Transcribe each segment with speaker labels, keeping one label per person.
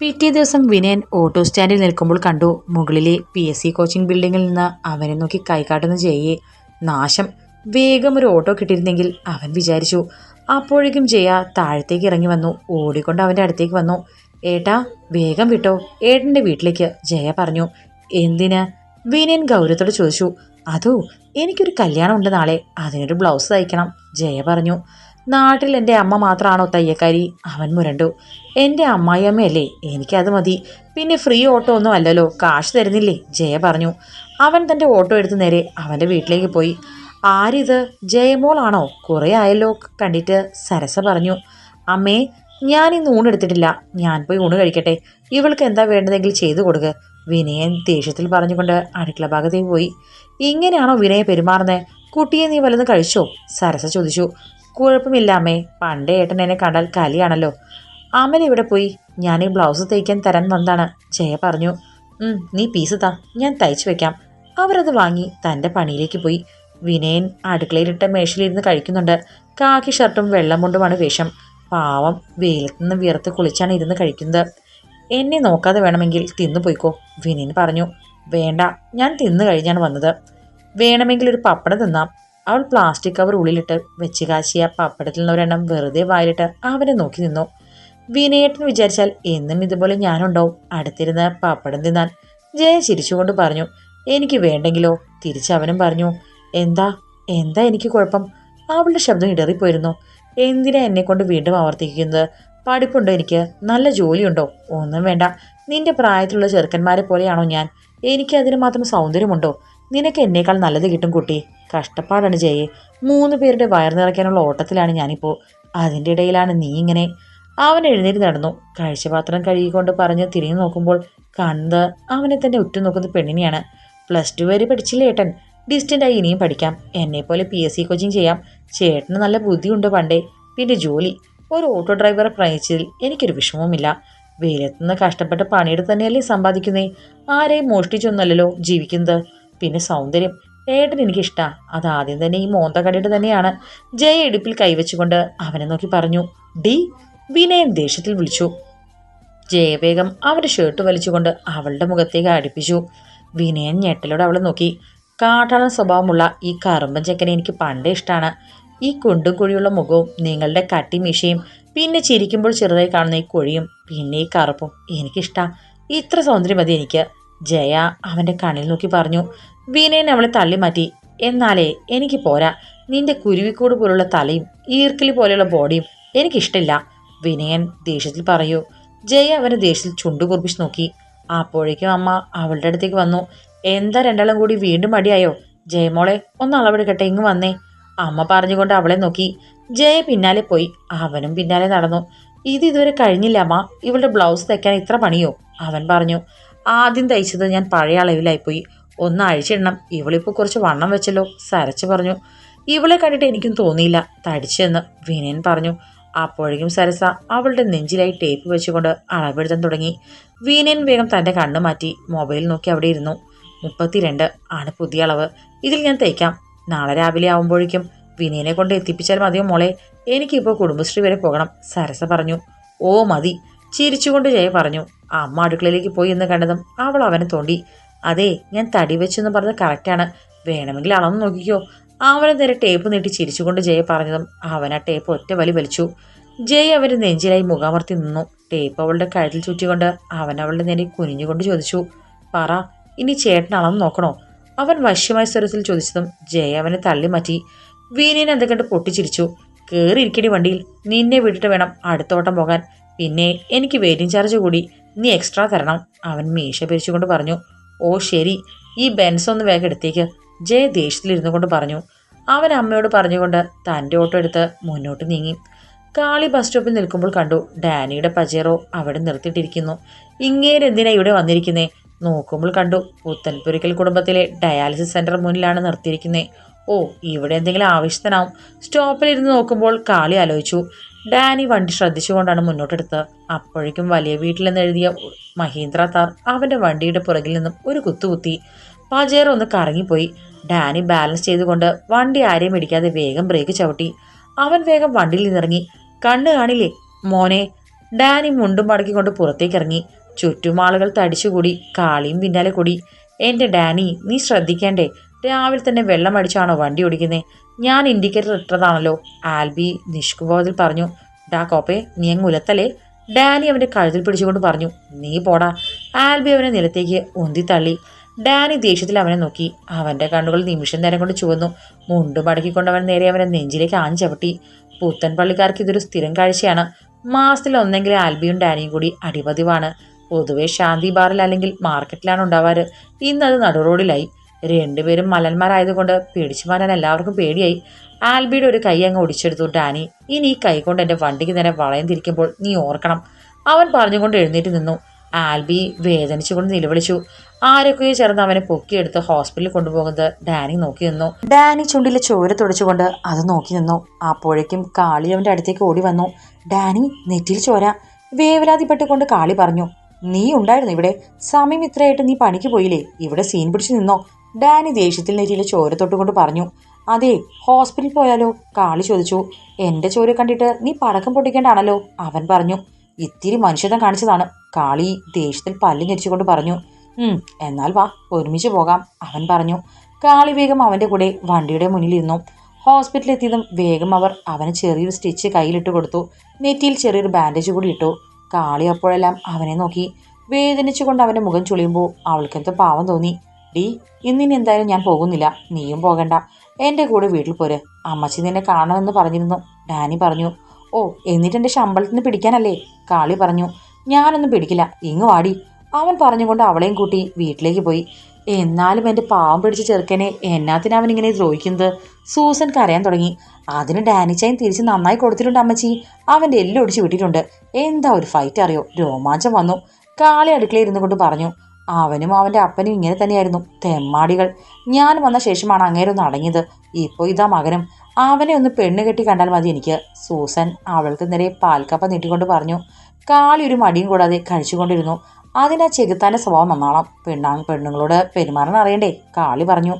Speaker 1: പിറ്റേ ദിവസം വിനയൻ ഓട്ടോ സ്റ്റാൻഡിൽ നിൽക്കുമ്പോൾ കണ്ടു മുകളിലെ പി എസ് സി കോച്ചിങ് ബിൽഡിങ്ങിൽ നിന്ന് അവനെ നോക്കി കൈകാട്ടുന്ന ജയയെ. നാശം. വേഗം ഒരു ഓട്ടോ കിട്ടിയിരുന്നെങ്കിൽ അവൻ വിചാരിച്ചു. അപ്പോഴേക്കും ജയ താഴത്തേക്ക് ഇറങ്ങി വന്നു. ഓടിക്കൊണ്ട് അവന്റെ അടുത്തേക്ക് വന്നു. ഏട്ടാ വേഗം വിട്ടോ. ഏട്ടന്റെ വീട്ടിലേക്ക് ജയ പറഞ്ഞു. എന്തിന്? വിനയൻ ഗൗരവത്തോട് ചോദിച്ചു. അതോ എനിക്കൊരു കല്യാണം ഉണ്ട് നാളെ. അതിനൊരു ബ്ലൗസ് തയ്ക്കണം ജയ പറഞ്ഞു. നാട്ടിൽ എന്റെ അമ്മ മാത്രമാണോ തയ്യക്കാരി അവൻ മുരണ്ടു. എന്റെ അമ്മായിയമ്മയല്ലേ? എനിക്കത് മതി. പിന്നെ ഫ്രീ ഓട്ടോ ഒന്നും അല്ലല്ലോ. കാശ് തരുന്നില്ലേ? ജയ പറഞ്ഞു. അവൻ തന്റെ ഓട്ടോ എടുത്ത് നേരെ അവന്റെ വീട്ടിലേക്ക് പോയി. ആരിത്? ജയമോളാണോ? കുറേ ആയല്ലോ കണ്ടിട്ട് സരസ പറഞ്ഞു. അമ്മേ ഞാൻ ഇന്ന് ഊണെടുത്തിട്ടില്ല ഞാൻ പോയി ഊണ് കഴിക്കട്ടെ. ഇവൾക്ക് എന്താ വേണ്ടതെങ്കിൽ ചെയ്തു കൊടുക്ക്. വിനയൻ ദേഷ്യത്തിൽ പറഞ്ഞുകൊണ്ട് അടുക്കള ഭാഗത്തേക്ക് പോയി. ഇങ്ങനെയാണോ വിനയ പെരുമാറുന്നത്? കുട്ടിയെ നീ വല്ലതും കഴിച്ചോ? സരസ ചോദിച്ചു. കുഴപ്പമില്ല അമ്മേ. പണ്ടേ ഏട്ടൻ എന്നെ കണ്ടാൽ കലിയാണല്ലോ. അമൽ ഇവിടെ പോയി. ഞാൻ ഈ ബ്ലൗസ് തയ്ക്കാൻ തരാൻ വന്നതാണ്. ജയ പറഞ്ഞു "ഉം, നീ പീസ് താ. ഞാൻ തയ്ച്ചു വെക്കാം. അവരത് വാങ്ങി തന്റെ പണിയിലേക്ക് പോയി. വിനയൻ അടുക്കളയിലിട്ട മേശയിലിരുന്ന് കഴിക്കുന്നുണ്ട്. കാക്കി ഷർട്ടും വെള്ളം കൊണ്ടുമാണ് വേഷം. പാവം വെയിലത്തുനിന്ന് വിയർത്ത് കുളിച്ചാണ് ഇരുന്ന് കഴിക്കുന്നത്. എന്നെ നോക്കാതെ വേണമെങ്കിൽ തിന്നു പോയിക്കോ വിനയൻ പറഞ്ഞു. വേണ്ട ഞാൻ തിന്നു കഴിഞ്ഞാണ് വന്നത്. വേണമെങ്കിൽ ഒരു പപ്പടം തിന്നാം. അവൾ പ്ലാസ്റ്റിക് കവർ ഉള്ളിലിട്ട് വെച്ച് കാശിയ പപ്പടത്തിൽ നിന്ന് ഒരെണ്ണം വെറുതെ വായിലിട്ട് അവനെ നോക്കി നിന്നു. വിനയേട്ടൻ വിചാരിച്ചാൽ എന്നും ഇതുപോലെ ഞാനുണ്ടാവും. അടുത്തിരുന്ന് പപ്പടം തിന്നാൻ ജയ ചിരിച്ചുകൊണ്ട് പറഞ്ഞു എനിക്ക് വേണ്ടെങ്കിലോ? തിരിച്ചവനും പറഞ്ഞു എന്താ? എന്താ എനിക്ക് കുഴപ്പം? അവളുടെ ശബ്ദം ഇടറിപ്പോയിരുന്നു. എന്തിനാ എന്നെ കൊണ്ട് വീണ്ടും ആവർത്തിക്കുന്നത്? പഠിപ്പുണ്ടോ എനിക്ക്? നല്ല ജോലിയുണ്ടോ? ഒന്നും വേണ്ട. നിന്റെ പ്രായത്തിലുള്ള ചെറുക്കന്മാരെ പോലെയാണോ ഞാൻ? എനിക്ക് അതിന് മാത്രം സൗന്ദര്യമുണ്ടോ? നിനക്ക് എന്നേക്കാൾ നല്ലത് കിട്ടും കുട്ടി. കഷ്ടപ്പാടാണ് ജയെ. മൂന്ന് പേരുടെ വയർ നിറയ്ക്കാനുള്ള ഓട്ടത്തിലാണ് ഞാനിപ്പോൾ അതിന്റെ ഇടയിലാണ് നീ ഇങ്ങനെ. അവൻ എഴുന്നേറ്റ് നടന്നു. കാഴ്ചപാത്രം കഴുകിക്കൊണ്ട് പറഞ്ഞ് തിരിഞ്ഞു നോക്കുമ്പോൾ കണ്ട് അവനെ തന്നെ ഉറ്റുനോക്കുന്ന പെണ്ണിനെയാണ്. പ്ലസ് ടു വരെ പഠിച്ചില്ല ഏട്ടൻ? ഡിസ്റ്റന്റായി ഇനിയും പഠിക്കാം. എന്നെപ്പോലെ പി എസ് സി കോച്ചിങ് ചെയ്യാം. ചേട്ടന് നല്ല ബുദ്ധിയുണ്ട് പണ്ടേ. പിന്നെ ജോലി. ഒരു ഓട്ടോ ഡ്രൈവറെ പ്രണയിച്ചതിൽ എനിക്കൊരു വിഷമവുമില്ല. വെയിലത്തുനിന്ന് കഷ്ടപ്പെട്ട് പണിയെടുത്ത് തന്നെയല്ലേ സമ്പാദിക്കുന്നേ? ആരെയും മോഷ്ടിച്ചൊന്നല്ലോ ജീവിക്കുന്നത്. പിന്നെ സൗന്ദര്യം ഏട്ടൻ എനിക്കിഷ്ടാ. അത് ആദ്യം തന്നെ ഈ മോന്തക്കടയുടെ തന്നെയാണ് ജയ ഇടുപ്പിൽ കൈവച്ചുകൊണ്ട് അവനെ നോക്കി പറഞ്ഞു ഡി വിനയൻ ദേഷ്യത്തിൽ വിളിച്ചു. ജയവേഗം അവന്റെ ഷർട്ട് വലിച്ചുകൊണ്ട് അവളുടെ മുഖത്തേക്ക് അടുപ്പിച്ചു. വിനയൻ ഞെട്ടലോടെ അവളെ നോക്കി. കാട്ടാളൻ സ്വഭാവമുള്ള ഈ കറുമ്പൻ ചെക്കനെ എനിക്ക് പണ്ടേ ഇഷ്ടമാണ് ഈ കുണ്ടും കുഴിയുള്ള മുഖവും നിങ്ങളുടെ കട്ടി മീശയും പിന്നെ ചിരിക്കുമ്പോൾ ചെറുതായി കാണുന്ന ഈ കുഴിയും പിന്നെ ഈ കറുപ്പും എനിക്കിഷ്ടാ. ഇത്ര സൗന്ദര്യം മതി എനിക്ക്. ജയ അവന്റെ കണ്ണിൽ നോക്കി പറഞ്ഞു വിനയൻ അവളെ തള്ളി മാറ്റി. എന്നാലേ എനിക്ക് പോരാ. നിന്റെ കുരുവിക്കൂട് പോലുള്ള തലയും ഈർക്കിലി പോലെയുള്ള ബോഡിയും എനിക്കിഷ്ടമില്ല വിനയൻ ദേഷ്യത്തിൽ പറയൂ. ജയ അവനെ ദേഷ്യത്തിൽ ചുണ്ടു കുറിപ്പിച്ച് നോക്കി. അപ്പോഴേക്കും അമ്മ അവളുടെ അടുത്തേക്ക് വന്നു. എന്താ രണ്ടാളും കൂടി വീണ്ടും മടിയായോ? ജയമോളെ ഒന്ന് അളവെടുക്കട്ടെ ഇങ്ങ് വന്നേ. അമ്മ പറഞ്ഞുകൊണ്ട് അവളെ നോക്കി. ജയ പിന്നാലെ പോയി. അവനും പിന്നാലെ നടന്നു. ഇത് ഇതുവരെ കഴിഞ്ഞില്ല അമ്മ. ഇവളുടെ ബ്ലൗസ് തയ്ക്കാൻ ഇത്ര പണിയോ? അവൻ പറഞ്ഞു. ആദ്യം തയ്ച്ചത് ഞാൻ പഴയ അളവിലായിപ്പോയി. ഒന്ന് അഴിച്ചിടണം. ഇവളിപ്പോൾ കുറച്ച് വണ്ണം വെച്ചല്ലോ. സരച്ച് പറഞ്ഞു. ഇവളെ കണ്ടിട്ട് എനിക്കും തോന്നിയില്ല. തടിച്ചെന്ന് വിനയൻ പറഞ്ഞു. അപ്പോഴേക്കും സരസ അവളുടെ നെഞ്ചിലായി ടേപ്പ് വെച്ചുകൊണ്ട് അളവെടുത്താൻ തുടങ്ങി. വീനയൻ വേഗം തന്റെ കണ്ണ് മാറ്റി മൊബൈൽ നോക്കി അവിടെ ഇരുന്നു. മുപ്പത്തിരണ്ട് ആണ് പുതിയ അളവ്. ഇതിൽ ഞാൻ തയ്ക്കാം. നാളെ രാവിലെ ആവുമ്പോഴേക്കും വിനയനെ കൊണ്ട് എത്തിപ്പിച്ചാൽ മതിയോ മോളെ? എനിക്കിപ്പോൾ കുടുംബശ്രീ വരെ പോകണം. സരസ പറഞ്ഞു. ഓ മതി. ചിരിച്ചുകൊണ്ട് ജയ പറഞ്ഞു അമ്മ അടുക്കളയിലേക്ക് പോയി എന്ന് കണ്ടതും അവൾ അവനെ തോണ്ടി അതെ ഞാൻ തടി വെച്ചെന്ന് പറഞ്ഞത് കറക്റ്റാണ് വേണമെങ്കിൽ അളന്ന് നോക്കിക്കോ. അവനെ നേരെ ടേപ്പ് നീട്ടി ചിരിച്ചുകൊണ്ട് ജയ പറഞ്ഞതും അവൻ ആ ടേപ്പ് ഒറ്റ വലി വലിച്ചു. ജയ അവന്റെ നെഞ്ചിലായി മുഖാമർത്തി നിന്നു. ടേപ്പ് അവളുടെ കഴുത്തിൽ ചുറ്റിക്കൊണ്ട് അവൻ അവളുടെ നേരെ കുനിഞ്ഞുകൊണ്ട് ചോദിച്ചു പറ ഇനി ചേട്ടൻ അളന്ന് നോക്കണോ? അവൻ വശ്യമായ സ്വരത്തിൽ ചോദിച്ചതും ജയ അവനെ തള്ളി മാറ്റി. വീനേനെ അത് കണ്ട് പൊട്ടിച്ചിരിച്ചു. കയറിയിരിക്കടി വണ്ടിയിൽ. നിന്നെ വിട്ടിട്ട് വേണം അടുത്തോട്ടം പോകാൻ. പിന്നെ എനിക്ക് വെയിറ്റിംഗ് ചാർജ് കൂടി. നീ എക്സ്ട്രാ തരണം. അവൻ മീശ പിരിച്ചുകൊണ്ട് പറഞ്ഞു. ഓ ശരി. ഈ ബെൻസ് ഒന്ന് വേഗം എടുത്തേക്ക്. ജയ ദേഷ്യത്തിലിരുന്നു കൊണ്ട് പറഞ്ഞു. അവൻ അമ്മയോട് പറഞ്ഞുകൊണ്ട് തന്റെ ഓട്ടോ എടുത്ത് മുന്നോട്ട് നീങ്ങി. കാളി ബസ് സ്റ്റോപ്പിൽ നിൽക്കുമ്പോൾ കണ്ടു ഡാനിയുടെ പജേറോ അവിടെ നിർത്തിയിട്ടിരിക്കുന്നു. ഇങ്ങേരെന്തിനാ ഇവിടെ വന്നിരിക്കുന്നേ? നോക്കുമ്പോൾ കണ്ടു പുത്തൻപുരിക്കൽ കുടുംബത്തിലെ ഡയാലിസിസ് സെന്റർ മുന്നിലാണ് നിർത്തിയിരിക്കുന്നത് ഓ ഇവിടെ എന്തെങ്കിലും ആവശ്യത്തിനാവും. സ്റ്റോപ്പിലിരുന്ന് നോക്കുമ്പോൾ കാളി ആലോചിച്ചു. ഡാനി വണ്ടി ശ്രദ്ധിച്ചുകൊണ്ടാണ് മുന്നോട്ടെടുത്തത്. അപ്പോഴേക്കും വലിയ വീട്ടിലെന്ന് എഴുതിയ മഹീന്ദ്ര താർ അവന്റെ വണ്ടിയുടെ പുറകിൽ നിന്നും ഒരു കുത്തുകുത്തി പാചകർ ഒന്ന് കറങ്ങിപ്പോയി. ഡാനി ബാലൻസ് ചെയ്തുകൊണ്ട് വണ്ടി ആരെയും ഇടിക്കാതെ വേഗം ബ്രേക്ക് ചവിട്ടി. അവൻ വേഗം വണ്ടിയിൽ നിന്നിറങ്ങി. കണ്ണ് കാണില്ലേ മോനെ? ഡാനി മുണ്ടും മടക്കിക്കൊണ്ട് പുറത്തേക്ക് ഇറങ്ങി ചുറ്റും ചുറ്റുമാളുകൾ തടിച്ചുകൂടി കാളിയും പിന്നാലെ കൂടി. എന്റെ ഡാനി നീ ശ്രദ്ധിക്കേണ്ടേ? രാവിലെ തന്നെ വെള്ളം അടിച്ചാണോ വണ്ടി ഓടിക്കുന്നത് ഞാൻ ഇൻഡിക്കേറ്റർ ഇട്ടതാണല്ലോ. ആൽബി നിഷ്കുബോധത്തിൽ പറഞ്ഞു ഡാ കോപ്പെ നീ അങ്ങ് ഉലത്തലേ ഡാനി അവന്റെ കഴുത്തിൽ പിടിച്ചുകൊണ്ട് പറഞ്ഞു നീ പോടാ. ആൽബി അവനെ നിലത്തേക്ക് ഉന്തി തള്ളി. ഡാനി ദേഷ്യത്തിൽ അവനെ നോക്കി. അവന്റെ കണ്ണുകൾ നിമിഷം നേരം കൊണ്ട് ചുവന്നു. മുണ്ട് മടക്കിക്കൊണ്ട് അവൻ നേരെ അവനെ നെഞ്ചിലേക്ക് ആഞ്ഞു ചവിട്ടി. പുത്തൻ പള്ളിക്കാർക്ക് ഇതൊരു സ്ഥിരം കാഴ്ചയാണ്. മാസത്തിൽ ഒന്നെങ്കിലും ആൽബിയും ഡാനിയും കൂടി അടിപതിവാണ്. പൊതുവെ ശാന്തി ബാറിൽ അല്ലെങ്കിൽ മാർക്കറ്റിലാണ് ഉണ്ടാവാറ്. ഇന്നത് നടുറോഡിലായി രണ്ടുപേരും മലന്മാരായതുകൊണ്ട് പിടിച്ചു മാറാൻ എല്ലാവർക്കും പേടിയായി. ആൽബിയുടെ ഒരു കൈ അങ്ങ് ഒടിച്ചെടുത്തു ഡാനി. ഇനി ഈ കൈ കൊണ്ട് എന്റെ വണ്ടിക്ക് നേരെ വളയം തിരിക്കുമ്പോൾ നീ ഓർക്കണം. അവൻ പറഞ്ഞുകൊണ്ട് എഴുന്നേറ്റ് നിന്നു. ആൽബി വേദനിച്ചുകൊണ്ട് നിലവിളിച്ചു. ആരൊക്കെയോ ചേർന്ന് അവനെ പൊക്കിയെടുത്ത് ഹോസ്പിറ്റലിൽ കൊണ്ടുപോകുന്നത് ഡാനി നോക്കി നിന്നു. ഡാനി ചുണ്ടിലെ ചോര തുടച്ചുകൊണ്ട് അത് നോക്കി നിന്നു. അപ്പോഴേക്കും കാളി അവന്റെ അടുത്തേക്ക് ഓടി വന്നു. ഡാനി നെറ്റിയിൽ ചോര. വേവലാതിപ്പെട്ടുകൊണ്ട് കാളി പറഞ്ഞു നീ ഉണ്ടായിരുന്നു ഇവിടെ. സമയം ഇത്രയായിട്ട് നീ പണിക്ക് പോയില്ലേ? ഇവിടെ സീൻ പിടിച്ചു നിന്നോ? ഡാനി ദേഷ്യത്തിൽ നെറ്റിയിലെ ചോര തൊട്ടുകൊണ്ട് പറഞ്ഞു അതെ ഹോസ്പിറ്റലിൽ പോയാലോ? കാളി ചോദിച്ചു. എന്റെ ചോര കണ്ടിട്ട് നീ പടക്കം പൊട്ടിക്കേണ്ടാണല്ലോ അവൻ പറഞ്ഞു. ഇത്തിരി മനുഷ്യത്വം കാണിച്ചതാണ് കാളി ദേഷ്യത്തിൽ പല്ല് ഞെരിച്ചുകൊണ്ട് പറഞ്ഞു. എന്നാൽ വാ ഒരുമിച്ച് പോകാം അവൻ പറഞ്ഞു. കാളി വേഗം അവന്റെ കൂടെ വണ്ടിയുടെ മുന്നിലിരുന്നു ഹോസ്പിറ്റലിൽ എത്തിയതും വേഗം അവർ അവന് ചെറിയൊരു സ്റ്റിച്ച് കയ്യിലിട്ട് കൊടുത്തു. നെറ്റിയിൽ ചെറിയൊരു ബാൻഡേജ് കൂടി ഇട്ടു. കാളി അപ്പോഴെല്ലാം അവനെ നോക്കി. വേദനിച്ചുകൊണ്ട് അവന്റെ മുഖം ചുളിയുമ്പോൾ അവൾക്കെന്തോ പാവം തോന്നി. ഡി ഇന്നിനി എന്തായാലും ഞാൻ പോകുന്നില്ല. നീയും പോകണ്ട. എന്റെ കൂടെ വീട്ടിൽ പോര്. അമ്മച്ചി നിന്നെ കാണണമെന്ന് പറഞ്ഞിരുന്നു. ഡാനി പറഞ്ഞു ഓ എന്നിട്ട് എന്റെ ശമ്പളത്തിന് പിടിക്കാനല്ലേ? കാളി പറഞ്ഞു ഞാനൊന്നും പിടിക്കില്ല. ഇങ്ങ് വാടി. അവൻ പറഞ്ഞുകൊണ്ട് അവളെയും കൂട്ടി വീട്ടിലേക്ക് പോയി. എന്നാലും എന്റെ പാവം പിടിച്ച ചെറുക്കനെ എന്നാത്തിന് അവൻ ഇങ്ങനെ ദ്രോഹിക്കുന്നത്? സൂസൻ കരയാൻ തുടങ്ങി. അതിന് ഡാനിച്ചായും തിരിച്ച് നന്നായി കൊടുത്തിട്ടുണ്ട് അമ്മച്ചി. അവന്റെ എല്ലാം ഒടിച്ച് വിട്ടിട്ടുണ്ട്. എന്താ ഒരു ഫൈറ്റ് അറിയോ? രോമാഞ്ചം വന്നു. കാളി അടുക്കളയിൽ ഇരുന്നു കൊണ്ട് പറഞ്ഞു അവനും അവന്റെ അപ്പനും ഇങ്ങനെ തന്നെയായിരുന്നു. തെമ്മാടികൾ. ഞാൻ വന്ന ശേഷമാണ് അങ്ങേരൊന്ന് അടങ്ങിയത്. ഇപ്പോൾ ഇതാ മകനും. അവനെ ഒന്ന് പെണ്ണ് കെട്ടി കണ്ടാൽ മതി എനിക്ക്. സൂസൻ അവൾക്ക് നേരെ പാൽക്കപ്പ നീട്ടിക്കൊണ്ട് പറഞ്ഞു. കാളി ഒരു മടിയും കൂടാതെ കഴിച്ചുകൊണ്ടിരുന്നു. അതിനാ ചെകുത്താന്റെ സ്വഭാവം നന്നാളാം പെണ്ണാ പെണ്ണുങ്ങളോട് പെരുമാറാൻ അറിയണ്ടേ? കാളി പറഞ്ഞു.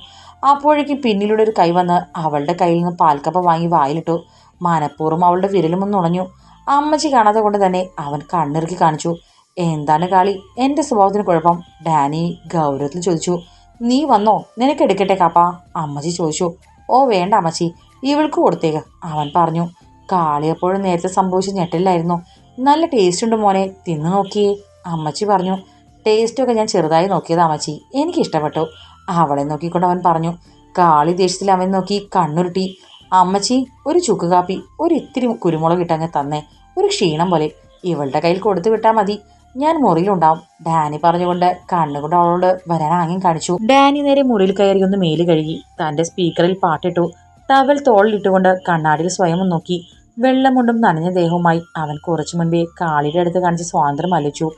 Speaker 1: അപ്പോഴേക്കും പിന്നിലൂടെ ഒരു കൈ വന്ന് അവളുടെ കയ്യിൽ നിന്ന് പാൽക്കപ്പ വാങ്ങി വായിലിട്ടു. മനഃപൂർവം അവളുടെ വിരലും ഒന്ന് ഉണഞ്ഞു. അമ്മച്ചി കാണാതെ കൊണ്ട് തന്നെ അവൻ കണ്ണിറുക്കി കാണിച്ചു. എന്താണ് കാളി? എന്റെ സ്വഭാവത്തിന് കുഴപ്പം. ഡാനി ഗൗരവത്തിൽ ചോദിച്ചു. നീ വന്നോ? നിനക്ക് എടുക്കട്ടെ കാപ്പ? അമ്മച്ചി ചോദിച്ചു. ഓ വേണ്ട അമ്മച്ചി. ഇവൾക്ക് കൊടുത്തേക്ക്. അവൻ പറഞ്ഞു. കാളി എപ്പോഴും നേരത്തെ സംഭവിച്ച ഞെട്ടലിലായിരുന്നു. നല്ല ടേസ്റ്റ് ഉണ്ട് മോനെ. തിന്നു നോക്കിയേ. അമ്മച്ചി പറഞ്ഞു. ടേസ്റ്റൊക്കെ ഞാൻ ചെറുതായി നോക്കിയത് അമ്മച്ചി. എനിക്ക് ഇഷ്ടപ്പെട്ടു. അവളെ നോക്കിക്കൊണ്ട് അവൻ പറഞ്ഞു. കാളി ദേഷ്യത്തിൽ അവൻ നോക്കി കണ്ണുരുട്ടി. അമ്മച്ചി ഒരു ചുക്ക് കാപ്പി ഒരു ഇത്തിരി കുരുമുളക് ഇട്ടങ്ങ് തന്നെ. ഒരു ക്ഷീണം പോലെ. ഇവളുടെ കയ്യിൽ കൊടുത്തു വിട്ടാൽ മതി. ഞാൻ മുറിയിലുണ്ടാവും. ഡാനി പറഞ്ഞുകൊണ്ട് കണ്ണുകൊണ്ട് അവളോട് വരാൻ ആംഗ്യം കാണിച്ചു. ഡാനി നേരെ മുറിയിൽ കയറി ഒന്ന് മേൽ കഴുകി തന്റെ സ്പീക്കറിൽ പാട്ടിട്ടു ടവൽ തോളിലിട്ടുകൊണ്ട് കണ്ണാടിയിൽ സ്വയം നോക്കി. വെള്ളമുണ്ടും നനഞ്ഞ ദേഹവുമായി അവൻ കുറച്ചു മുൻപേ കാളിയുടെ അടുത്ത് കാണിച്ച് സ്വാതന്ത്ര്യം അലിച്ചു.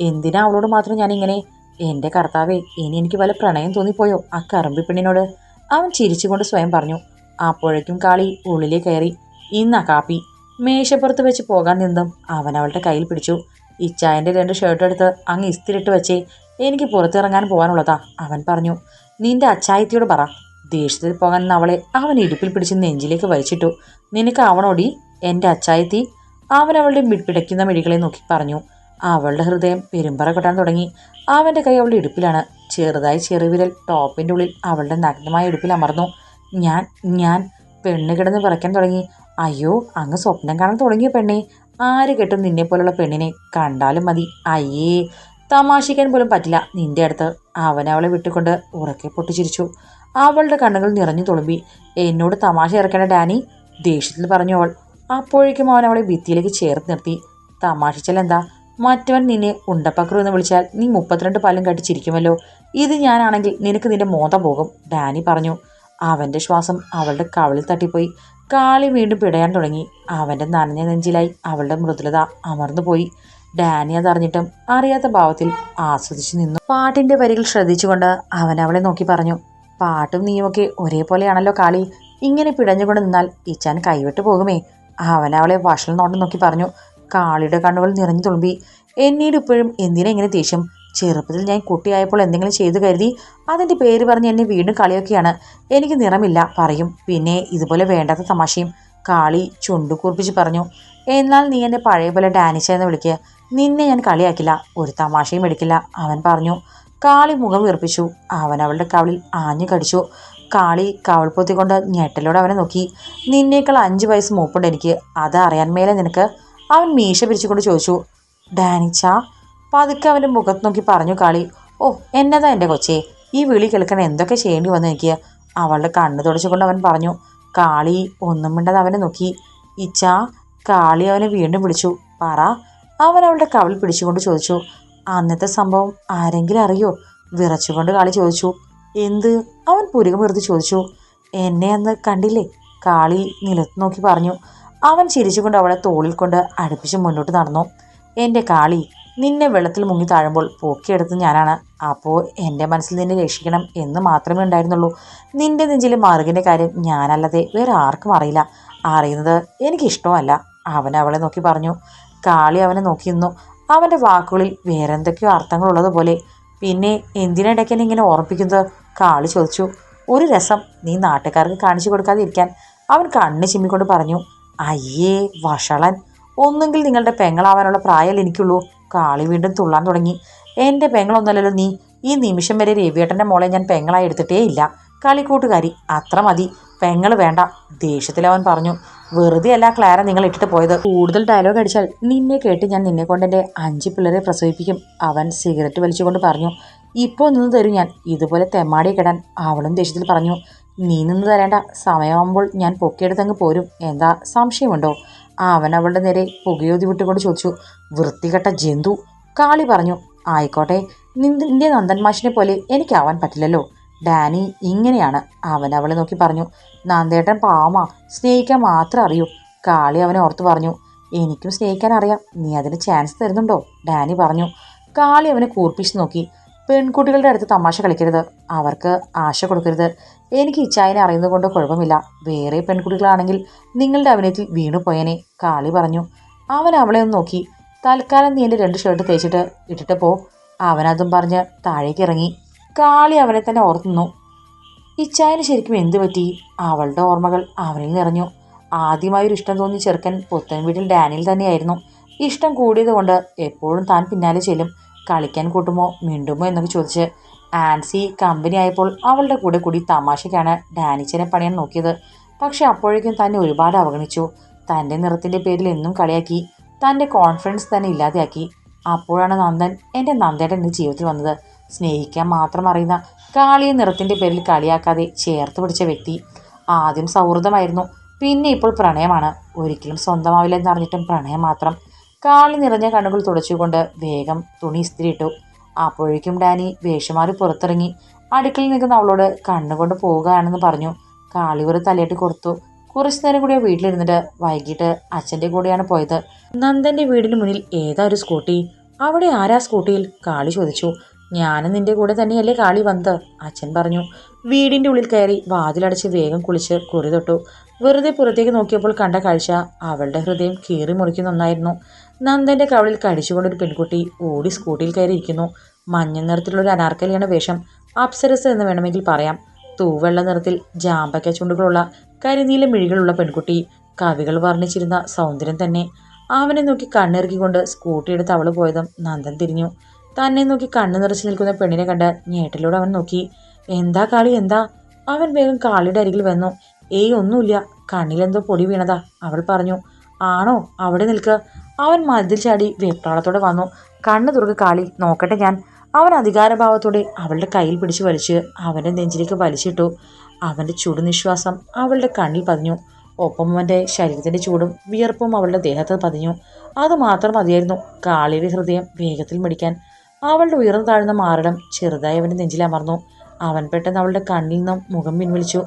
Speaker 1: എന്തിനാ അവളോട് മാത്രം ഞാൻ ഇങ്ങനെ എന്റെ കർത്താവേ ഇനി എനിക്ക് വല്ല പ്രണയം തോന്നിപ്പോയോ ആ കറുമ്പി പെണ്ണിനോട്? അവൻ ചിരിച്ചുകൊണ്ട് സ്വയം പറഞ്ഞു. അപ്പോഴേക്കും കാളി ഉള്ളിലേക്ക് കയറി. ഇന്നാ കാപ്പി. മേശപ്പുറത്ത് വെച്ച് പോകാൻ നിന്നും അവൻ അവളുടെ കയ്യിൽ പിടിച്ചു. ഇച്ചായന്റെ രണ്ട് ഷർട്ട് എടുത്ത് അങ്ങ് ഇസ്തിരിട്ട് വെച്ചേ എനിക്ക് പുറത്തിറങ്ങാൻ പോകാനുള്ളതാ. അവൻ പറഞ്ഞു നിന്റെ അച്ചായത്തിയോട് പറ. ദേഷ്യത്തിൽ പോകാൻ അവളെ അവൻ ഇടുപ്പിൽ പിടിച്ച് നെഞ്ചിലേക്ക് വലിച്ചിട്ടു. നിനക്ക് അവനോടി എന്റെ അച്ചായത്തി അവൻ അവളുടെ പിടയ്ക്കുന്ന മിഴികളെ നോക്കി പറഞ്ഞു. അവളുടെ ഹൃദയം പെരുമ്പറ കൊട്ടാൻ തുടങ്ങി. അവന്റെ കൈ അവളുടെ ഇടുപ്പിലാണ്. ചെറുതായി ചെറുവിരൽ ടോപ്പിന്റെ ഉള്ളിൽ അവളുടെ നഗ്നമായ ഇടുപ്പിൽ അമർന്നു. ഞാൻ ഞാൻ പെണ്ണ് കിടന്ന് വിറയ്ക്കാൻ തുടങ്ങി. അയ്യോ അങ്ങ് സ്വപ്നം കാണാൻ തുടങ്ങിയ പെണ്ണെ? ആര് കെട്ടും നിന്നെ പോലുള്ള പെണ്ണിനെ കണ്ടാലും മതി. അയ്യേ തമാശിക്കാൻ പോലും പറ്റില്ല. നിന്റെ അടുത്ത് അവനവളെ വിട്ടുകൊണ്ട് ഉറക്കെ പൊട്ടിച്ചിരിച്ചു. അവളുടെ കണ്ണുകൾ നിറഞ്ഞു തുളുമ്പി. എന്നോട് തമാശ ഇറക്കേണ്ട ഡാനി ദേഷ്യത്തിൽ പറഞ്ഞു അവൾ. അപ്പോഴേക്കും അവൻ അവളെ ഭിത്തിയിലേക്ക് ചേർത്ത് നിർത്തി. തമാശിച്ചാൽ എന്താ? മറ്റവൻ നിന്നെ ഉണ്ടപ്പക്രു എന്ന് വിളിച്ചാൽ നീ മുപ്പത്തിരണ്ട് പാലും കട്ടിച്ചിരിക്കുമല്ലോ ഇത് ഞാനാണെങ്കിൽ നിനക്ക് നിന്റെ മോതം പോകും ഡാനി പറഞ്ഞു. അവന്റെ ശ്വാസം അവളുടെ കവളിൽ തട്ടിപ്പോയി. കാളി വീണ്ടും പിടയാൻ തുടങ്ങി. അവന്റെ നനഞ്ഞ നെഞ്ചിലായി അവളുടെ മൃദുലത അമർന്നു പോയി ഡാനി അതറിഞ്ഞിട്ടും അറിയാത്ത ഭാവത്തിൽ ആസ്വദിച്ചു നിന്നു. പാട്ടിന്റെ വരികൾ ശ്രദ്ധിച്ചുകൊണ്ട് അവൻ അവളെ നോക്കി പറഞ്ഞു പാട്ടും നീയുമൊക്കെ ഒരേപോലെയാണല്ലോ കാളി. ഇങ്ങനെ പിടഞ്ഞുകൊണ്ട് നിന്നാൽ ഇച്ചാൻ കൈവിട്ടു പോകുമേ. അവൻ അവളെ നോട്ടം നോക്കി പറഞ്ഞു. കാളിയുടെ കണ്ണുകൾ നിറഞ്ഞു തുളുമ്പി. എന്നീട് ഇപ്പോഴും എന്തിനാ ഇങ്ങനെ ദേഷ്യം? ചെറുപ്പത്തിൽ ഞാൻ കുട്ടിയായപ്പോൾ എന്തെങ്കിലും ചെയ്തു കരുതി അതിന്റെ പേര് പറഞ്ഞ് എന്നെ വീണ്ടും കളിയൊക്കെയാണ്. എനിക്ക് നിറമില്ല പറയും. പിന്നെ ഇതുപോലെ വേണ്ടാത്ത തമാശയും. കാളി ചുണ്ടു കുറിപ്പിച്ച് പറഞ്ഞു എന്നാൽ നീ എന്റെ പഴയ പോലെ ഡാനിച്ച എന്ന് വിളിക്കുക നിന്നെ ഞാൻ കളിയാക്കില്ല ഒരു തമാശയും എടുക്കില്ല അവൻ പറഞ്ഞു. കാളി മുഖം വീർപ്പിച്ചു. അവൻ അവളുടെ കവളിൽ ആഞ്ഞു കടിച്ചു. കാളി കവൾ പൊത്തിക്കൊണ്ട് ഞെട്ടലോടെ അവനെ നോക്കി. നിന്നേക്കാൾ അഞ്ച് വയസ്സ് മൂപ്പുണ്ട് എനിക്ക്. അത് അറിയാൻ മേലെ നിനക്ക്? അവൻ മീശ പിരിച്ചുകൊണ്ട് ചോദിച്ചു. ഡാനിച്ച പതുക്കെ അവന്റെ മുഖത്ത് നോക്കി പറഞ്ഞു കാളി ഓ എന്നതാ എന്റെ കൊച്ചേ? ഈ വിളി കേൾക്കാൻ എന്തൊക്കെ ചെയ്യേണ്ടി വന്നു എനിക്ക് അവളുടെ കണ്ണ് തുടച്ചുകൊണ്ട് അവൻ പറഞ്ഞു കാളി ഒന്നും മിണ്ടാതെ അവനെ നോക്കി. ഇച്ച കാളി അവനെ വീണ്ടും വിളിച്ചു. പറ. അവൻ അവളുടെ കവൽ പിടിച്ചുകൊണ്ട് ചോദിച്ചു അന്നത്തെ സംഭവം ആരെങ്കിലും അറിയോ? വിറച്ചുകൊണ്ട് കാളി ചോദിച്ചു എന്ത്? അവൻ പുരുകം വെറുതെ ചോദിച്ചു എന്നെ അന്ന് കണ്ടില്ലേ? കാളി നിലത്ത് നോക്കി പറഞ്ഞു അവൻ ചിരിച്ചുകൊണ്ട് അവളെ തോളിൽ കൊണ്ട് അടുപ്പിച്ച് മുന്നോട്ട് നടന്നു എന്റെ കാളി നിന്നെ വെള്ളത്തിൽ മുങ്ങി താഴുമ്പോൾ പൊക്കിയെടുത്ത് ഞാനാണ്. അപ്പോൾ എന്റെ മനസ്സിൽ നിന്നെ രക്ഷിക്കണം എന്ന് മാത്രമേ ഉണ്ടായിരുന്നുള്ളൂ. നിന്റെ നെഞ്ചിലെ മാർഗിന്റെ കാര്യം ഞാനല്ലാതെ വേറെ ആർക്കും അറിയില്ല. അറിയുന്നത് എനിക്കിഷ്ടമല്ല. അവൻ അവളെ നോക്കി പറഞ്ഞു. കാളി അവനെ നോക്കി നിന്നു. അവന്റെ വാക്കുകളിൽ വേറെ എന്തൊക്കെയോ അർത്ഥങ്ങളുള്ളതുപോലെ പിന്നെ എന്തിനിടയ്ക്ക് എന്നെ ഇങ്ങനെ ഓർമ്മിപ്പിക്കുന്നത്? കാളി ചോദിച്ചു. ഒരു രസം നീ നാട്ടുകാർക്ക് കാണിച്ചു കൊടുക്കാതിരിക്കാൻ. അവൻ കണ്ണ് ചിമ്മിക്കൊണ്ട് പറഞ്ഞു. അയ്യേ വഷളൻ. ഒന്നുകിൽ നിങ്ങളുടെ പെങ്ങളാവാനുള്ള പ്രായം എനിക്കുള്ളൂ. കാളി വീണ്ടും തുള്ളാൻ തുടങ്ങി. എന്റെ പെങ്ങളൊന്നല്ലല്ലോ നീ. ഈ നിമിഷം വരെ രവിയേട്ടന്റെ മോളെ ഞാൻ പെങ്ങളായി എടുത്തിട്ടേ ഇല്ല. കളിക്കൂട്ടുകാരി അത്ര മതി. പെങ്ങൾ വേണ്ട ദേഷ്യത്തിൽ അവൻ പറഞ്ഞു. വെറുതെ അല്ല ക്ലാര നിങ്ങൾ ഇട്ടിട്ട് പോയത്. കൂടുതൽ ഡയലോഗ് അടിച്ചാൽ നിന്നെ കേട്ട് ഞാൻ നിന്നെ കൊണ്ട് എന്റെ അഞ്ച് പിള്ളേരെ പ്രസവിപ്പിക്കും. അവൻ സിഗരറ്റ് വലിച്ചുകൊണ്ട് പറഞ്ഞു. ഇപ്പോൾ നിന്ന് തരും ഞാൻ. ഇതുപോലെ തെമ്മാടി കിടാൻ അവളും ദേഷ്യത്തിൽ പറഞ്ഞു. നീ നിന്ന് തരേണ്ട. സമയമാകുമ്പോൾ ഞാൻ പൊക്കിയെടുത്തങ്ങ് പോരും. എന്താ സംശയമുണ്ടോ? അവൻ അവളുടെ നേരെ പുകയോതി വിട്ടുകൊണ്ട് ചോദിച്ചു വൃത്തികെട്ട ജന്തു. കാളി പറഞ്ഞു ആയിക്കോട്ടെ നിന്റെ നന്ദൻ മാഷിനെ പോലെ എനിക്കാവാൻ പറ്റില്ലല്ലോ. ഡാനി ഇങ്ങനെയാണ്. അവൻ അവളെ നോക്കി പറഞ്ഞു നന്ദേട്ടൻ പാവമാ സ്നേഹിക്കാൻ മാത്രം അറിയൂ. കാളി അവനെ ഓർത്തു പറഞ്ഞു എനിക്കും സ്നേഹിക്കാൻ അറിയാം നീ അതിന് ചാൻസ് തരുന്നുണ്ടോ? ഡാനി പറഞ്ഞു കാളി അവനെ കൂർപ്പിച്ച് നോക്കി പെൺകുട്ടികളുടെ അടുത്ത് തമാശ കളിക്കരുത്. അവർക്ക് ആശ കൊടുക്കരുത്. എനിക്ക് ഇച്ചായനെ അറിയുന്നത് കൊണ്ട് കുഴപ്പമില്ല. വേറെ പെൺകുട്ടികളാണെങ്കിൽ നിങ്ങളുടെ അഭിനയത്തിൽ വീണു പോയനെ കാളി പറഞ്ഞു. അവൻ അവളെ ഒന്ന് നോക്കി. തൽക്കാലം നീ എന്റെ രണ്ട് ഷർട്ട് തേച്ചിട്ട് ഇട്ടിട്ട് പോ. അവനതും പറഞ്ഞ് താഴേക്ക് ഇറങ്ങി. കാളി അവനെ തന്നെ ഓർത്തുന്നു. ഇച്ചായന് ശരിക്കും എന്തു പറ്റി? അവളുടെ ഓർമ്മകൾ അവനിൽ നിറഞ്ഞു ആദ്യമായി ഒരു ഇഷ്ടം തോന്നി ചെറുക്കൻ പുത്തൻ വീട്ടിൽ ഡാനിയിൽ തന്നെയായിരുന്നു. ഇഷ്ടം കൂടിയത് കൊണ്ട് എപ്പോഴും താൻ പിന്നാലെ ചെല്ലും. കളിക്കാൻ കൂട്ടുമോ മിണ്ടുമോ എന്നൊക്കെ ചോദിച്ച്. ആൻസി കമ്പനി ആയപ്പോൾ അവളുടെ കൂടെ കൂടി തമാശയ്ക്കാണ് ഡാനിച്ചനെ പണിയാൻ നോക്കിയത്. പക്ഷെ അപ്പോഴേക്കും തന്നെ ഒരുപാട് അവഗണിച്ചു. തന്റെ നിറത്തിന്റെ പേരിൽ എന്നും കളിയാക്കി. തന്റെ കോൺഫിഡൻസ് തന്നെ ഇല്ലാതെയാക്കി. അപ്പോഴാണ് നന്ദൻ എന്റെ നന്ദേട്ടൻ എന്റെ ജീവിതത്തിൽ വന്നത്. സ്നേഹിക്കാൻ മാത്രം അറിയുന്ന കാളിയെ നിറത്തിന്റെ പേരിൽ കളിയാക്കാതെ ചേർത്ത് പിടിച്ച വ്യക്തി. ആദ്യം സൗഹൃദമായിരുന്നു. പിന്നെ ഇപ്പോൾ പ്രണയമാണ്. ഒരിക്കലും സ്വന്തമാവില്ല അറിഞ്ഞിട്ടും പ്രണയം മാത്രം. കാളി നിറഞ്ഞ കണ്ണുകൾ തുടച്ചുകൊണ്ട് വേഗം തുണി ഇസ്തിരിയിട്ടു. അപ്പോഴേക്കും ഡാനി വേഷമാറി പുറത്തിറങ്ങി. അടുക്കളയിൽ നിൽക്കുന്ന അവളോട് കണ്ണുകൊണ്ട് പോവുകയാണെന്ന് പറഞ്ഞു. കാളി ഒരു തലയിട്ട് കൊടുത്തു. കുറച്ചു നേരം കൂടി വീട്ടിലിരുന്നിട്ട് വൈകിട്ട് അച്ഛന്റെ കൂടെയാണ് പോയത്. നന്ദന്റെ വീടിന് മുന്നിൽ ഏതാ ഒരു സ്കൂട്ടി? അവിടെ ആരാ സ്കൂട്ടിയിൽ? കാളി ചോദിച്ചു. ഞാനും നിന്റെ കൂടെ തന്നെയല്ലേ കാളി വന്നത്? അച്ഛൻ പറഞ്ഞു. വീടിന്റെ ഉള്ളിൽ കയറി വാതിലടച്ച് വേഗം കുളിച്ച് കുറി തൊട്ടു. വെറുതെ പുറത്തേക്ക് നോക്കിയപ്പോൾ കണ്ട കാഴ്ച അവളുടെ ഹൃദയം കീറി മുറിക്കുന്ന ഒന്നായിരുന്നു. നന്ദന്റെ കവളിൽ കടിച്ചുകൊണ്ടൊരു പെൺകുട്ടി ഓടി സ്കൂട്ടിയിൽ കയറി ഇരിക്കുന്നു മഞ്ഞ നിറത്തിലുള്ള ഒരു അനാർക്കലിയാണ് വേഷം. അപ്സരസ് എന്ന് വേണമെങ്കിൽ പറയാം. തൂവെള്ള നിറത്തിൽ ജാമ്പക്ക ചുണ്ടുകളുള്ള കരിനീല മിഴികളുള്ള പെൺകുട്ടി. കവികൾ വർണിച്ചിരുന്ന സൗന്ദര്യം തന്നെ. അവനെ നോക്കി കണ്ണിറുക്കിക്കൊണ്ട് സ്കൂട്ടിയുടെ തവള പോയതും നന്ദൻ തിരിഞ്ഞു. തന്നെ നോക്കി കണ്ണു നിറച്ച് നിൽക്കുന്ന പെണ്ണിനെ കണ്ട് ഞേട്ടിലൂടെ അവൻ നോക്കി. എന്താ കാളി എന്താ? അവൻ വേഗം കാളിയുടെ അരികിൽ വന്നു. ഏയ് ഒന്നുമില്ല. കണ്ണിലെന്തോ പൊടി വീണതാ അവൾ പറഞ്ഞു. ആണോ? അവിടെ നിൽക്ക്. അവൻ മതിൽ ചാടി വെപ്രാളത്തോടെ വന്നു. കണ്ണു തുറക്ക് കാളി നോക്കട്ടെ ഞാൻ. അവൻ അധികാരഭാവത്തോടെ അവളുടെ കയ്യിൽ പിടിച്ച് വലിച്ച് അവന്റെ നെഞ്ചിലേക്ക് വലിച്ചിട്ടു. അവന്റെ ചുടുനിശ്വാസം അവളുടെ കണ്ണിൽ പതിഞ്ഞു. ഒപ്പം അവന്റെ ശരീരത്തിന്റെ ചൂടും വിയർപ്പും അവളുടെ ദേഹത്ത് പതിഞ്ഞു. അത് മാത്രം മതിയായിരുന്നു കാളിയുടെ ഹൃദയം വേഗത്തിൽ മിടിക്കാൻ. അവളുടെ ഉയർന്നു താഴ്ന്ന മാറിടം ചെറുതായി അവന്റെ നെഞ്ചിലമർന്നു അവൻ പെട്ടെന്ന് അവളുടെ കണ്ണിൽ നിന്നും മുഖം പിൻവലിച്ചു.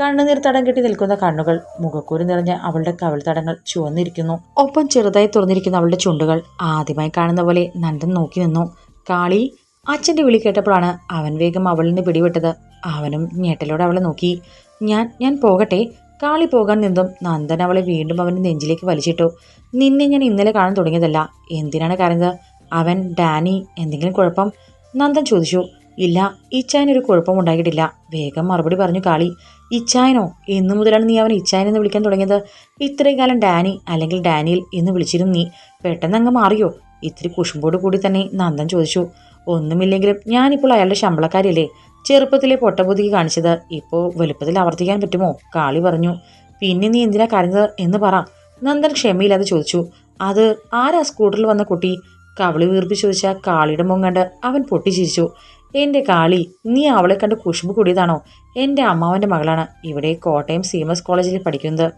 Speaker 1: കണ്ണുനീർ തടം കെട്ടി നിൽക്കുന്ന കണ്ണുകൾ മുഖക്കൂരി നിറഞ്ഞ അവളുടെ കവൽ തടങ്ങൾ ചുവന്നിരിക്കുന്നു. ഒപ്പം ചെറുതായി തുറന്നിരിക്കുന്ന അവളുടെ ചുണ്ടുകൾ ആദ്യമായി കാണുന്ന പോലെ നന്ദൻ നോക്കി നിന്നു. കാളി അച്ഛന്റെ വിളി കേട്ടപ്പോഴാണ് അവൻ വേഗം അവളിൽ നിന്ന് പിടിവിട്ടത്. അവനും ഞെട്ടലോടെ അവളെ നോക്കി. ഞാൻ ഞാൻ പോകട്ടെ. കാളി പോകാൻ നിന്നും നന്ദൻ അവളെ വീണ്ടും അവന്റെ നെഞ്ചിലേക്ക് വലിച്ചിട്ടു. നിന്നെ ഞാൻ ഇന്നലെ കാണാൻ തുടങ്ങിയതല്ല. എന്തിനാണ് കരഞ്ഞത്? അവൻ ഡാനി എന്തെങ്കിലും കുഴപ്പം? നന്ദൻ ചോദിച്ചു. ഇല്ല ഇച്ചായനൊരു കുഴപ്പമുണ്ടായിട്ടില്ല വേഗം മറുപടി പറഞ്ഞു കാളി ഇച്ചായനോ? എന്നു മുതലാണ് നീ അവൻ ഇച്ചായൻ എന്ന് വിളിക്കാൻ തുടങ്ങിയത്. ഇത്രയും കാലം ഡാനി അല്ലെങ്കിൽ ഡാനിയൽ എന്ന് വിളിച്ചിരുന്നു നീ. പെട്ടെന്ന് അങ്ങ് മാറിയോ? ഇത്തിരി കുഷുമ്പോട് കൂടി തന്നെ നന്ദൻ ചോദിച്ചു. ഒന്നുമില്ലെങ്കിലും ഞാനിപ്പോൾ അയാളുടെ ശമ്പളക്കാരിയല്ലേ. ചെറുപ്പത്തിലെ പൊട്ടബുദ്ധിക്ക് കാണിച്ചത്. ഇപ്പോൾ വലുപ്പത്തിൽ ആവർത്തിക്കാൻ പറ്റുമോ? കാളി പറഞ്ഞു. പിന്നെ നീ എന്തിനാ കരഞ്ഞത് എന്ന് പറ. നന്ദൻ ക്ഷമയില്ലാതെ ചോദിച്ചു. അത് ആരാ സ്കൂട്ടറിൽ വന്ന കുട്ടി? കവളി വീർപ്പിച്ചു ചോദിച്ച കാളിയുടെ മുങ്ങണ്ട് അവൻ പൊട്ടിച്ചിരിച്ചു. എന്റെ കാളി നീ അവളെ കണ്ട് കുഷ്ബു കൂടിയതാണോ? എന്റെ അമ്മാവന്റെ മകളാണ് ഇവിടെ കോട്ടയം സി എം എസ് കോളേജിൽ പഠിക്കുന്നത്.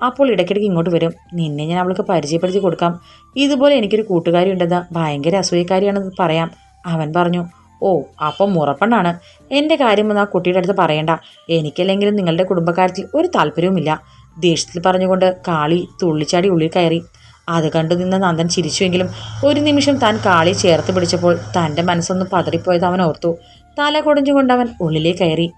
Speaker 1: അപ്പോൾ ഇടയ്ക്കിടയ്ക്ക് ഇങ്ങോട്ട് വരും. നിന്നെ ഞാൻ അവൾക്ക് പരിചയപ്പെടുത്തി കൊടുക്കാം. ഇതുപോലെ എനിക്കൊരു കൂട്ടുകാരി ഉണ്ടെന്ന് ഭയങ്കര അസൂയക്കാരിയാണെന്ന് പറയാം. അവൻ പറഞ്ഞു ഓ അപ്പം മുറപ്പെണ്ണാണ് എന്റെ കാര്യമൊന്നും ആ കുട്ടിയുടെ അടുത്ത് പറയണ്ട. എനിക്കല്ലെങ്കിലും നിങ്ങളുടെ കുടുംബക്കാര്യത്തിൽ ഒരു താല്പര്യവുമില്ല. ദേഷ്യത്തിൽ പറഞ്ഞുകൊണ്ട് കാളി തുള്ളിച്ചാടി ഉള്ളിൽ കയറി. അത് കണ്ടു നിന്ന് നന്ദൻ ചിരിച്ചുവെങ്കിലും ഒരു നിമിഷം താൻ കാളി ചേർത്ത് പിടിച്ചപ്പോൾ തന്റെ മനസ്സൊന്ന് പതറിപ്പോയത് അവൻ ഓർത്തു. തല കുടഞ്ഞുകൊണ്ട് അവൻ ഉള്ളിലേ കയറി.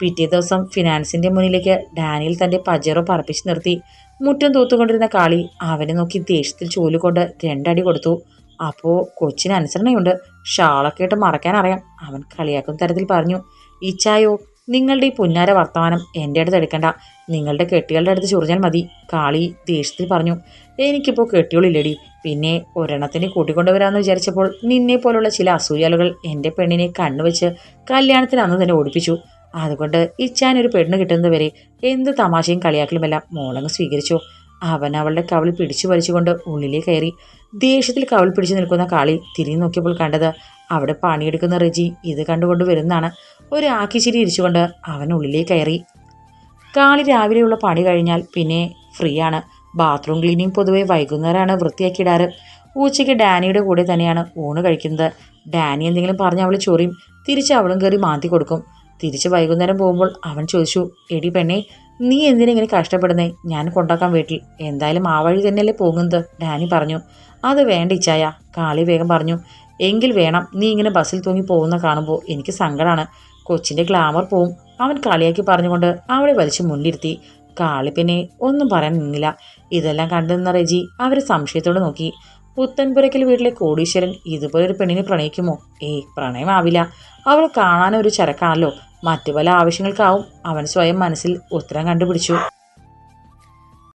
Speaker 1: പിറ്റേ ദിവസം ഫിനാൻസിന്റെ മുന്നിലേക്ക് ഡാനിയൽ തന്റെ പജറോ പറപ്പിച്ച് നിർത്തി. മുറ്റം തൂത്തുകൊണ്ടിരുന്ന കാളി അവനെ നോക്കി ദേഷ്യത്തിൽ ചൂലുകൊണ്ട് രണ്ടടി കൊടുത്തു. അപ്പോൾ കൊച്ചിന് അനുസരണയുണ്ട്. ഷാളൊക്കെ ഇട്ട് മറക്കാൻ അറിയാം അവൻ കളിയാക്കുന്ന തരത്തിൽ പറഞ്ഞു. ഇച്ചായോ നിങ്ങളുടെ ഈ പുന്നാര വർത്തമാനം എന്റെ അടുത്ത് എടുക്കണ്ട. നിങ്ങളുടെ കെട്ടികളുടെ അടുത്ത് ചൊറിഞ്ഞാൽ മതി. കാളി ദേഷ്യത്തിൽ പറഞ്ഞു എനിക്കിപ്പോൾ കെട്ടിയോളില്ലടി. പിന്നെ ഒരെണ്ണത്തിന് കൂട്ടിക്കൊണ്ടുവരാമെന്ന് വിചാരിച്ചപ്പോൾ നിന്നെ പോലുള്ള ചില അസൂയാലുകൾ എന്റെ പെണ്ണിനെ കണ്ണുവെച്ച് കല്യാണത്തിന് അന്ന് തന്നെ ഓടിപ്പിച്ചു. അതുകൊണ്ട് ഇച്ചാൻ ഒരു പെണ്ണ് കിട്ടുന്നതുവരെ എന്ത് തമാശയും കളിയാക്കലുമെല്ലാം മോളങ്ങ് സ്വീകരിച്ചു. അവൻ അവളുടെ കവിൾ പിടിച്ചു വലിച്ചുകൊണ്ട് ഉള്ളിലേ കയറി. ദേഷ്യത്തിൽ കവിൾ പിടിച്ചു നിൽക്കുന്ന കാളി തിരിഞ്ഞു നോക്കിയപ്പോൾ കണ്ടത് അവിടെ പണിയെടുക്കുന്ന റെജി ഇത് കണ്ടുകൊണ്ട് വരുന്നതാണ്. ഒരു ആക്കിശിരി ഇരിച്ചുകൊണ്ട് അവൻ ഉള്ളിലേക്ക് കയറി. കാളി രാവിലെയുള്ള പണി കഴിഞ്ഞാൽ പിന്നെ ഫ്രീ ആണ് ബാത്റൂം ക്ലീനിങ് പൊതുവെ വൈകുന്നേരമാണ് വൃത്തിയാക്കിയിടാറ്. ഉച്ചയ്ക്ക് ഡാനിയുടെ കൂടെ തന്നെയാണ് ഊണ് കഴിക്കുന്നത്. ഡാനി എന്തെങ്കിലും പറഞ്ഞ് അവൾ ചൊറിയും. തിരിച്ച് അവളും കയറി മാന്തി കൊടുക്കും. തിരിച്ച് വൈകുന്നേരം പോകുമ്പോൾ അവൻ ചോദിച്ചു എടി പെണ്ണേ നീ എന്തിനാ ഇങ്ങനെ കഷ്ടപ്പെടുന്നേ? ഞാൻ കൊണ്ടാക്കാൻ വീട്ടിൽ. എന്തായാലും ആ വഴി തന്നെയല്ലേ പോകുന്നത് ഡാനി പറഞ്ഞു. അത് വേണ്ട ഇച്ചായ കാളി വേഗം പറഞ്ഞു. എങ്കിൽ വേണം നീ ഇങ്ങനെ ബസ്സിൽ തൂങ്ങി പോകുന്ന കാണുമ്പോൾ എനിക്ക് സങ്കടമാണ് കൊച്ചിന്റെ ഗ്ലാമർ പോവും. അവൻ കളിയാക്കി പറഞ്ഞുകൊണ്ട് അവളെ വലിച്ചു മുന്നിരുത്തി. കാളി പിന്നെ ഒന്നും പറയാൻ നിന്നില്ല. ഇതെല്ലാം കണ്ടെന്ന റെജി അവരെ സംശയത്തോടെ നോക്കി. പുത്തൻപുരയ്ക്കൽ വീട്ടിലെ കോടീശ്വരൻ ഇതുപോലൊരു പെണ്ണിനെ പ്രണയിക്കുമോ? ഏയ് പ്രണയമാവില്ല. അവൾ കാണാനൊരു ചരക്കാണല്ലോ. മറ്റു പല ആവശ്യങ്ങൾക്കാവും അവൻ സ്വയം മനസ്സിൽ ഉത്തരം കണ്ടുപിടിച്ചു.